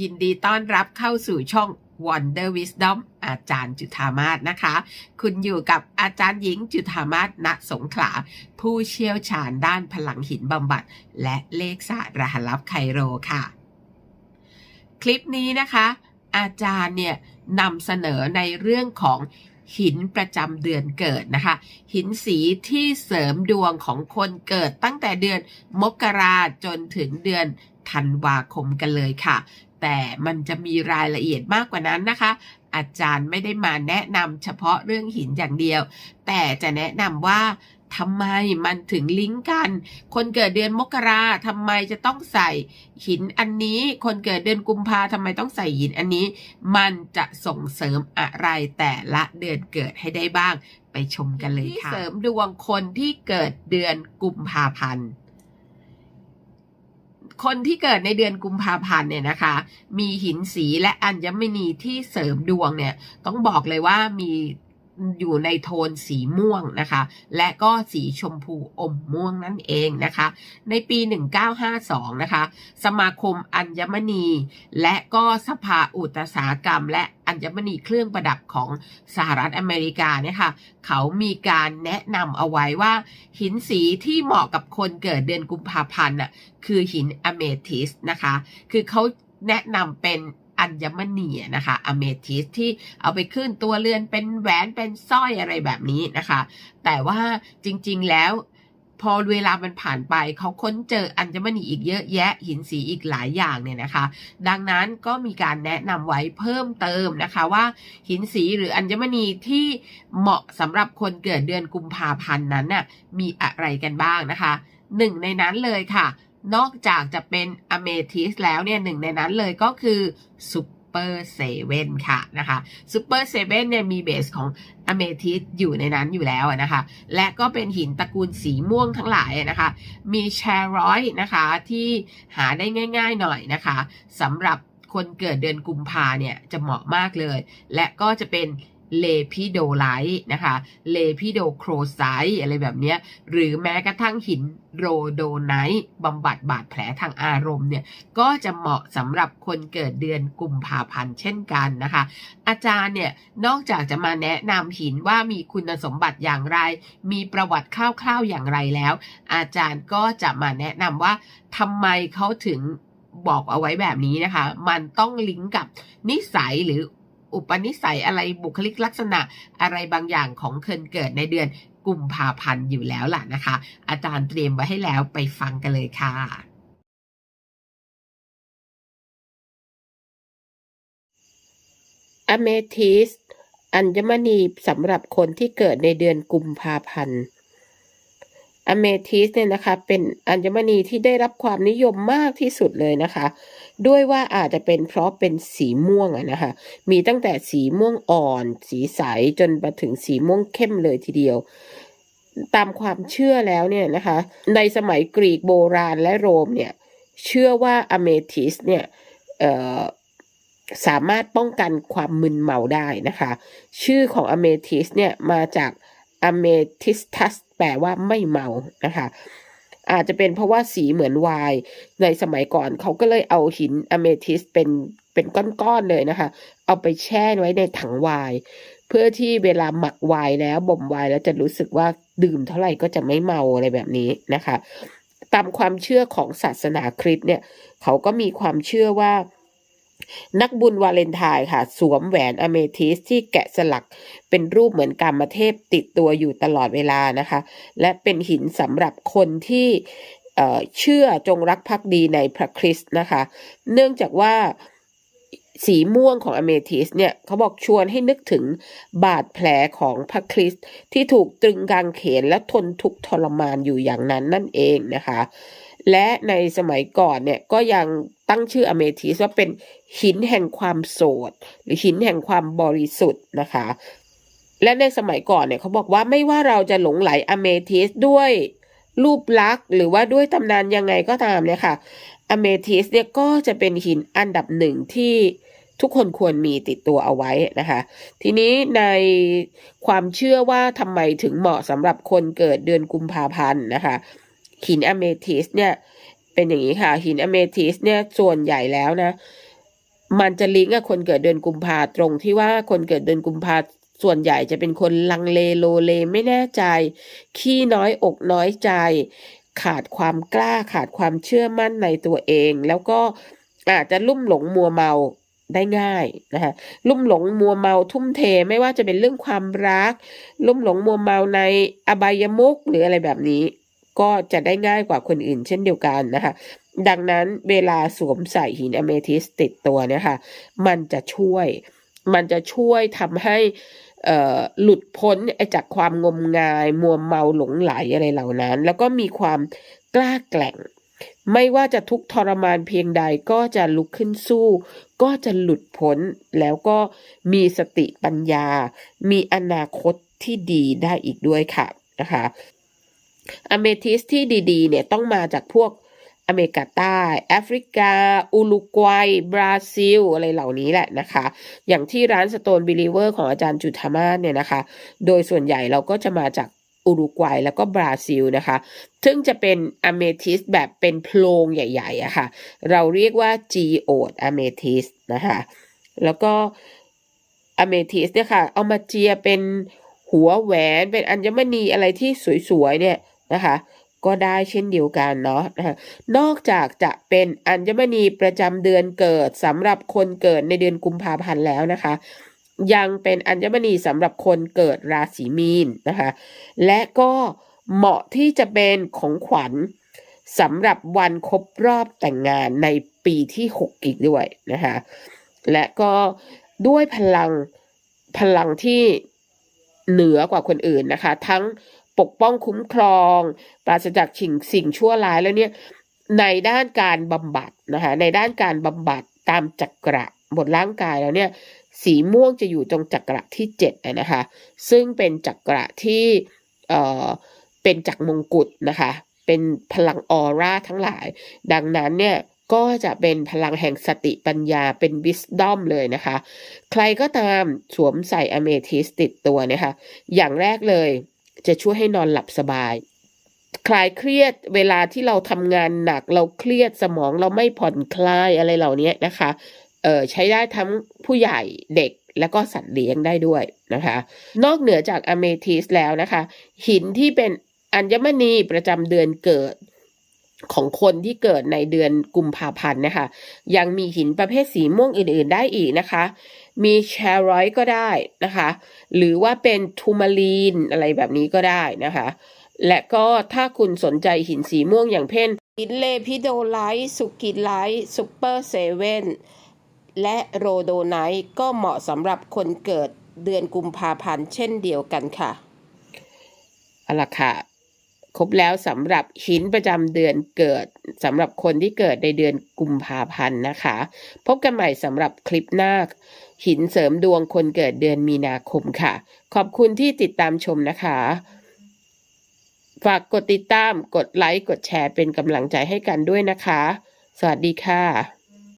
ยินดีต้อนรับเข้าสู่ช่อง Wonder Wisdom อาจารย์จุธามาศนะคะ คุณอยู่กับอาจารย์หญิงจุธามาศณสงขลา ผู้เชี่ยวชาญด้านพลังหินบำบัด และเลขศาสตร์รหัสลับไคโรค่ะ คลิปนี้นะคะ อาจารย์เนี่ยนำเสนอในเรื่องของ หินประจำเดือนเกิดนะคะ หินสีที่เสริมดวงของคนเกิดตั้งแต่เดือนมกราจนถึงเดือนธันวาคมกันเลยค่ะ แต่มันจะมีรายละเอียดมากกว่านั้นนะคะ อาจารย์ไม่ได้มาแนะนำเฉพาะเรื่องหินอย่างเดียว แต่จะแนะนำว่า ทำไมมันถึงลิงก์กัน คนเกิดเดือนมกราทำไมจะต้องใส่หินอันนี้ คนเกิดเดือนกุมภาทำไมต้องใส่หินอันนี้ มันจะส่งเสริมอะไรแต่ละเดือนเกิดให้ได้บ้าง ไปชมกันเลยค่ะเสริมดวงคนที่เกิดเดือนกุมภาพันธ์คนที่เกิดในเดือนกุมภาพันธ์เนี่ยนะคะ มีหินสีและอัญมณีที่เสริมดวงเนี่ย ต้องบอกเลยว่ามี อยู่ในโทนสีม่วงนะคะ และก็สีชมพูอมม่วงนั่นเองนะคะ ในปี 1952 นะคะ สมาคมอัญมณี และก็สภาอุตสาหกรรม และอัญมณีเครื่องประดับของสหรัฐอเมริกาเนี่ยค่ะ เขามีการแนะนำเอาไว้ว่า หินสีที่เหมาะกับคนเกิดเดือนกุมภาพันธ์น่ะคือหินอเมทิสนะคะ คือเขาแนะนำเป็น อัญมณีนะคะอเมทิสที่เอาไปขึ้นตัวเรือนเป็นแหวนเป็นสร้อยอะไรแบบนี้นะคะ แต่ว่าจริง ๆแล้วพอเวลามันผ่านไปเขาค้นเจออัญมณีอีกเยอะแยะหินสีอีกหลายอย่างเนี่ยนะคะ ดังนั้นก็มีการแนะนำไว้เพิ่มเติมนะคะว่าหินสีหรืออัญมณีที่เหมาะสำหรับคนเกิดเดือนกุมภาพันธ์นั้นน่ะมีอะไรกันบ้างนะคะหนึ่งในนั้นเลยค่ะ นอกจากจะเป็นอเมทิสแล้วเนี่ยหนึ่งในนั้นเลยก็คือซูเปอร์เซเว่นค่ะนะคะซูเปอร์เซเว่นเนี่ยมีเบสของอเมทิสอยู่ในนั้นอยู่แล้วนะคะ และก็เป็นหินตระกูลสีม่วงทั้งหลายนะคะ มีแชร์ร้อยนะคะที่หาได้ง่ายๆหน่อยนะคะสำหรับคนเกิดเดือนกุมภาเนี่ยจะเหมาะมากเลย และก็จะเป็น เลพิโดไลท์นะคะเลพิโดโครไซต์อะไรแบบนี้หรือแม้กระทั่งหินโรโดไนท์บำบัดบาดแผลทางอารมณ์เนี่ยก็จะเหมาะสำหรับคนเกิดเดือนกุมภาพันธ์เช่นกันนะคะ อาจารย์เนี่ยนอกจากจะมาแนะนำหินว่ามีคุณสมบัติอย่างไร มีประวัติคร่าวๆอย่างไรแล้ว อาจารย์ก็จะมาแนะนำว่าทำไมเขาถึงบอกเอาไว้แบบนี้นะคะ มันต้องลิงก์กับนิสัยหรือ อุปนิสัยอะไรบุคลิกลักษณะอะไรบางอย่างของคนเกิดในเดือนกุมภาพันธ์อยู่แล้วล่ะนะคะ อาจารย์เตรียมไว้ให้แล้วไปฟังกันเลยค่ะอเมทิสอัญมณีสำหรับคนที่เกิดในเดือนกุมภาพันธ์ อเมทิสเนี่ยนะคะเป็นอัญมณีที่ได้รับความนิยมมากที่สุดเลยนะคะ ด้วยว่าอาจจะเป็นเพราะเป็นสีม่วงอะนะคะ มีตั้งแต่สีม่วงอ่อน สีใสจนมาถึงสีม่วงเข้มเลยทีเดียว ตามความเชื่อแล้วเนี่ยนะคะ ในสมัยกรีกโบราณและโรมเนี่ยเชื่อว่าอเมทิสเนี่ยสามารถป้องกันความมึนเมาได้นะคะ ชื่อของอเมทิสเนี่ยมาจาก อเมทิสทัสแปลว่าไม่เมานะคะอาจจะเป็นเพราะว่าสีเหมือนไวน์ในสมัยก่อนเขาก็เลยเอาหินอเมทิสเป็นเป็นก้อนๆเลยนะคะ เอาไปแช่ไว้ในถังไวน์เพื่อที่เวลาหมักไวน์แล้วบ่มไวน์แล้วจะรู้สึกว่าดื่มเท่าไหร่ก็จะไม่เมาอะไรแบบนี้นะคะ ตามความเชื่อของศาสนาคริสต์เนี่ย เขาก็มีความเชื่อว่า นักบุญวาเลนไทน์ค่ะ สวมแหวนอเมทิสที่แกะสลักเป็นรูปเหมือนกามเทพติดตัวอยู่ตลอดเวลานะคะ และเป็นหินสำหรับคนที่เเชื่อจงรักภักดีในพระคริสต์นะคะ เนื่องจากว่าสีม่วงของอเมทิสเนี่ยเขาบอกชวนให้นึกถึงบาดแผลของพระคริสต์ที่ถูกตรึงกางเขนและทนทุกข์ทรมานอยู่อย่างนั้นนั่นเองนะคะ และในสมัยก่อนเนี่ยก็ยัง ตั้งชื่ออเมทิสว่าเป็นหินแห่งความโสด หรือหินแห่งความบริสุทธิ์นะคะ และในสมัยก่อนเนี่ยเขาบอกว่าไม่ว่าเราจะหลงไหลอเมทิสด้วยรูปลักษณ์หรือว่าด้วยตำนานยังไงก็ตามเนี่ยค่ะอเมทิสเนี่ยก็จะเป็นหินอันดับหนึ่งที่ทุกคนควรมีติดตัวเอาไว้นะคะ ทีนี้ในความเชื่อว่าทำไมถึงเหมาะสำหรับคนเกิดเดือนกุมภาพันธ์นะคะหินอเมทิสเนี่ย เป็นอย่างนี้ค่ะ หินอเมทิสเนี่ยส่วนใหญ่แล้วนะ มันจะลิงก์กับคนเกิดเดือนกุมภาตรงที่ว่าคนเกิดเดือนกุมภาส่วนใหญ่จะเป็นคนลังเลโลเลไม่แน่ใจ ขี้น้อยอกน้อยใจ ขาดความกล้าขาดความเชื่อมั่นในตัวเอง แล้วก็อาจจะลุ่มหลงมัวเมาได้ง่ายนะคะลุ่มหลงมัวเมาทุ่มเทไม่ว่าจะเป็นเรื่องความรัก ลุ่มหลงมัวเมาในอบายมุกหรืออะไรแบบนี้ ก็จะได้ง่ายกว่าคนอื่นเช่นเดียวกันนะคะ ดังนั้นเวลาสวมใส่หินอเมทิสติดตัวเนี่ยค่ะ มันจะช่วย มันจะช่วยทำให้หลุดพ้นจากความงมงายมัวเมาหลงไหลอะไรเหล่านั้น แล้วก็มีความกล้าแกร่ง ไม่ว่าจะทุกทรมานเพียงใดก็จะลุกขึ้นสู้ ก็จะหลุดพ้นแล้วก็มีสติปัญญา มีอนาคตที่ดีได้อีกด้วยค่ะนะคะ อเมทิสที่ดีๆเนี่ยต้องมาจากพวกอเมริกาใต้แอฟริกา อุรุกวัย บราซิล อะไรเหล่านี้แหละนะคะ อย่างที่ร้าน Stone Believer ของอาจารย์จุธามาศเนี่ยนะคะ โดยส่วนใหญ่เราก็จะมาจากอุรุกวัยแล้วก็บราซิลนะคะ ซึ่งจะเป็นอเมทิสแบบเป็นโพรงใหญ่ๆอะค่ะ เราเรียกว่า geode amethyst นะคะ แล้วก็อเมทิสเนี่ยค่ะ เอามาเจียเป็นหัวแหวนเป็นอัญมณีอะไรที่สวยๆเนี่ย นะคะ ก็ได้เช่นเดียวกันเนาะนะคะนอกจากจะเป็นอัญมณีประจำเดือนเกิดสำหรับคนเกิดในเดือนกุมภาพันธ์แล้วนะคะ ยังเป็นอัญมณีสำหรับคนเกิดราศีมีนนะคะ และก็เหมาะที่จะเป็นของขวัญสำหรับวันครบรอบแต่งงานในปีที่ 6 อีกด้วยนะคะและก็ด้วยพลังพลังที่เหนือกว่าคนอื่นนะคะ ทั้ง ปกป้องคุ้มครอง ปราศจากสิ่งสิ่งชั่วร้ายแล้วเนี่ยในด้านการบำบัดนะคะในด้านการบำบัดตามจักระบนร่างกายแล้วเนี่ยสีม่วงจะอยู่ตรงจักระที่7อะนะคะซึ่งเป็นจักระที่เอ่อเป็นจักรมงกุฎนะคะเป็นพลังออร่าทั้งหลาย ดังนั้นเนี่ยก็จะเป็นพลังแห่งสติปัญญาเป็น wisdom เลยนะคะ ใครก็ตามสวมใส่อเมทิสติดตัวเนี่ยค่ะอย่างแรกเลย จะช่วยให้นอนหลับสบาย คลายเครียดเวลาที่เราทำงานหนักเราเครียดสมองเราไม่ผ่อนคลายอะไรเหล่านี้นะคะเออใช้ได้ทั้งผู้ใหญ่เด็กแล้วก็สัตว์เลี้ยงได้ด้วยนะคะ นอกเหนือจากอเมทิสแล้วนะคะ หินที่เป็นอัญมณีประจำเดือนเกิดของคนที่เกิดในเดือนกุมภาพันธ์นะคะ ยังมีหินประเภทสีม่วงอื่น ๆ ได้อีกนะคะ มีแชรอยก็ได้นะคะ หรือว่าเป็นทูมาลีนอะไรแบบนี้ก็ได้นะคะ และก็ถ้าคุณสนใจหินสีม่วงอย่างเช่นหินเลพิโดไลท์สุกิไลท์ซูเปอร์เซเว่นและโรโดไนท์ก็เหมาะสำหรับคนเกิดเดือนกุมภาพันธ์เช่นเดียวกันค่ะเอาละค่ะ ครบแล้วสำหรับหินประจำเดือนเกิดสำหรับคนที่เกิดในเดือนกุมภาพันธ์นะคะ พบกันใหม่สำหรับคลิปหน้า หินเสริมดวงคนเกิดเดือนมีนาคมค่ะ ขอบคุณที่ติดตามชมนะคะ ฝากกดติดตาม กดไลค์ กดแชร์เป็นกำลังใจให้กันด้วยนะคะ สวัสดีค่ะ